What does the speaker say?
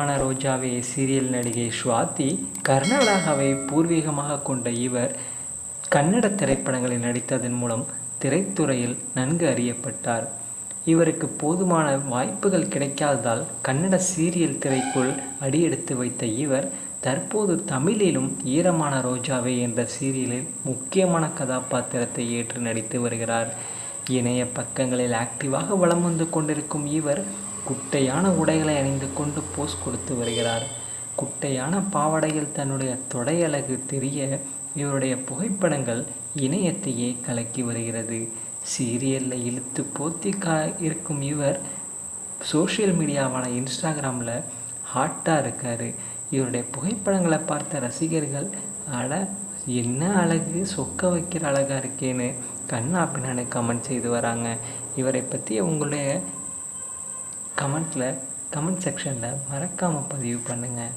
பிரியமான ரோஜாவே சீரியல் நடிகை ஸ்வாதி கர்நாடகாவை பூர்வீகமாக கொண்ட இவர் கன்னட திரைப்படங்களில் நடித்ததன் மூலம் திரைத்துறையில் நன்கு அறியப்பட்டார். இவருக்கு போதுமான வாய்ப்புகள் கிடைக்காததால் கன்னட சீரியல் திரைக்குள் அடியெடுத்து வைத்த இவர் தற்போது தமிழிலும் ஈரமான ரோஜாவே என்ற சீரியலில் முக்கியமான கதாபாத்திரத்தை ஏற்று நடித்து வருகிறார். இணைய பக்கங்களில் ஆக்டிவாக வலம் வந்து கொண்டிருக்கும் இவர் குட்டையான உடைகளை அணிந்து கொண்டு போஸ் கொடுத்து வருகிறார். குட்டையான பாவடையில் தன்னுடைய தொடையழகு தெரிய இவருடைய புகைப்படங்கள் இணையத்தையே கலக்கி வருகிறது. சீரியலில் இழுத்து போத்தி கா இருக்கும் இவர் சோஷியல் மீடியாவான இன்ஸ்டாகிராமில் ஹாட்டாக இருக்கார். இவருடைய புகைப்படங்களை பார்த்த ரசிகர்கள் அட என்ன அழகு? சொக்க வைக்கிற அழகாக இருக்கேன்னு கண்ணா பின்னான்னு கமெண்ட் செய்து வராங்க. இவரை பற்றி உங்களுடைய கமெண்ட்டில் கமெண்ட் செக்ஷனில் மறக்காமல் பதிவு பண்ணுங்கள்